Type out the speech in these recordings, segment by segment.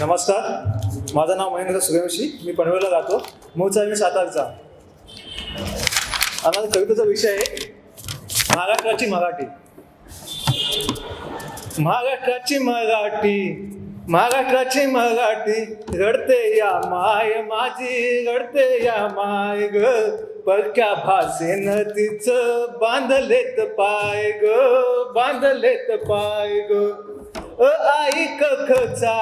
नमस्कार. माझं नाव महेंद्र सूर्यवंशी. मी पनवेलला राहतो. मूळचा आहे मी सातारचा. आता कवितेचा विषय आहे महाराष्ट्राची मराठी. महाराष्ट्राची मराठी महाराष्ट्राची मराठी रडते या माय माझी रडते या माय ग. परक्या भाषेनं तिचं बांधलेत पाय ग बांधलेत पाय ग. अ आई कखचा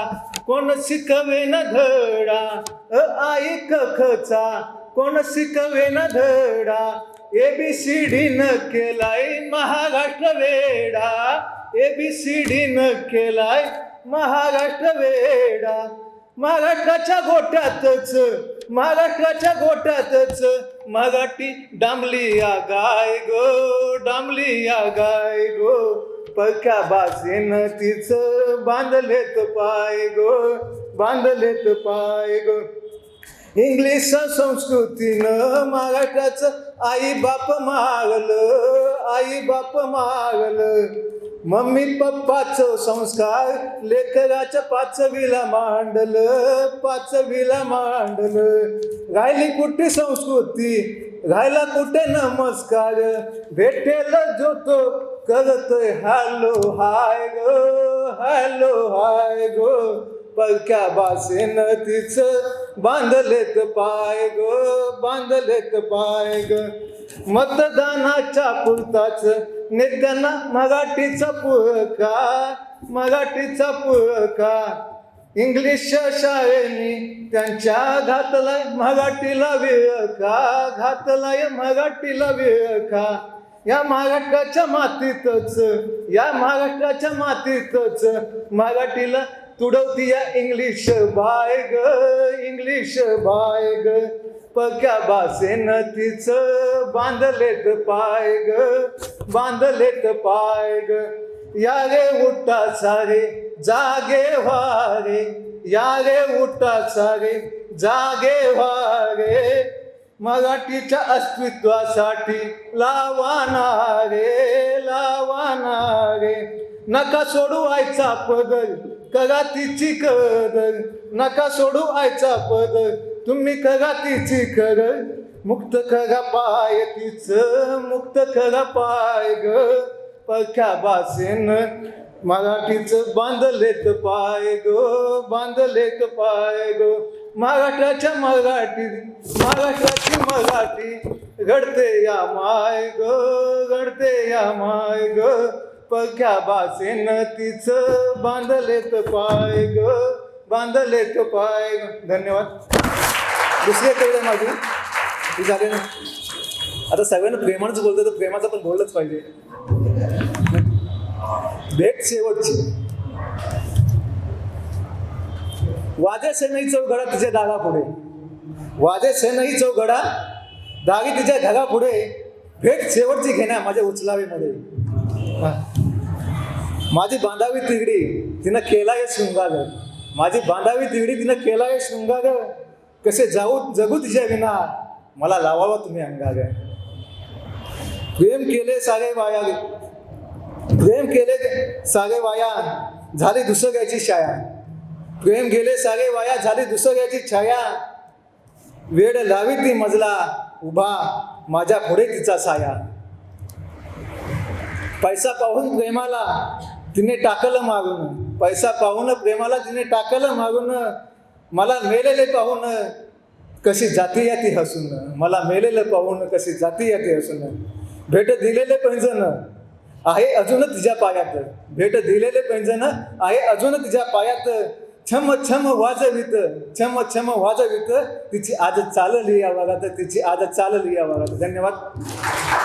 कोण शिकवे न धडा? अ आई खचा कोण शिकवे न धडा? एबीसीडी न केलाय महाराष्ट्र वेडा. ए बी सी न केलाय महाराष्ट्र वेडा. महाराष्ट्राच्या गोट्यातच महाराष्ट्राच्या गोट्यातच मराठी डांबली या गाय गो डांबली या गाय गो. पक्या बासेन तिचं बांधलेत पाय गो बांधलेत पाय गो. इंग्लिश संस्कृतीनं महाराष्ट्राचं आई बाप मागलं आई बाप मागलं. मम्मी पप्पाचं संस्कार लेकराच्या पाचवीला मांडलं पाचवीला मांडलं. राहिली कुठे संस्कृती? राहिला कुठे नमस्कार? भेटेल जो तो करतोय हॅलो हाय ग हॅलो हाय ग. पलक्या बासेन तिचं बांधलेत पाय ग बांधलेत पाय ग. मतदानाच्या पुरताच नेत्यांना मराठीचा पुरकार मराठीचा पुरकार इंग्लिश शाळेनी त्यांच्या घातलाय मराठीला विळखा घातलाय मराठीला विळखा. या महाराष्ट्राच्या मातीतच या महाराष्ट्राच्या मातीतच मराठीला तुडवती या इंग्लिश बाय ग इंग्लिश बाय ग पक्या भाषेनं तिचं बांधलेत पाय ग बांधलेत पाय ग या रे उठा सारे जागे वारे या रे उठा सारे जागे वारे मराठीच्या अस्तित्वासाठी लावाना रे लावाना रे नका सोडू आयचा पदर करा तिची कदर. नका सोडू आयचा पदर तुम्ही करा तिची करर मुक्त करा पाय तिचं मुक्त करा पाय ग. पख्या बासेन मराठीचं बांधलेत पाय ग बांधलेत पाय ग. महाराष्ट्राच्या मराठी महाराष्ट्राची मराठी घडते या माय ग घडते या माय ग पख्या बासेन तिचं बांधलेत पाय ग बांधलेत पाय ग धन्यवाद. दुसरी कविता माझी. ती झाली ना. आता सगळ्यांना प्रेमानच बोलतो तर प्रेमाचं पण बोललंच पाहिजे. भेट शेवटची. वाजे सेनही चौघडा तिच्या दागा पुढे. वाजे सेनही चौघडा दागी तिच्या ढगा पुढे. भेट शेवटची घेण्या माझ्या उचलावीमध्ये. माझी बांधावी तिगडी तिनं केला हे शृंगाग. माझी बांधावी तिगडी तिनं केला हे शृंगार कसे जाऊ जगू तिच्या विना मला लावावा तुम्ही अंगाग. प्रेम केले सारे वाया प्रेम केले सारे वाया झाली दुसऱ्याची शाया. प्रेम गेले सारे वाया झाली दुसऱ्याची छाया. वेळ लावी ती मजला उभा माझ्या पुढे तिचा साया. पैसा पाहून प्रेमाला तिने टाकलं मागून. पैसा पाहून प्रेमाला तिने टाकलं मागून. मला मेलेले पाहून कशी जाती या ती हसून. मला मेलेलं पाहून कशी जाती या ती हसून. भेट दिलेले पैंजण आहे अजून तिच्या पायात. भेट दिलेले पैंजण आहे अजून तिच्या पायात. छम छम वाजवित छम छम वाजवित. तिची आज चालली या भागात तिची आज चालली या भागात. धन्यवाद.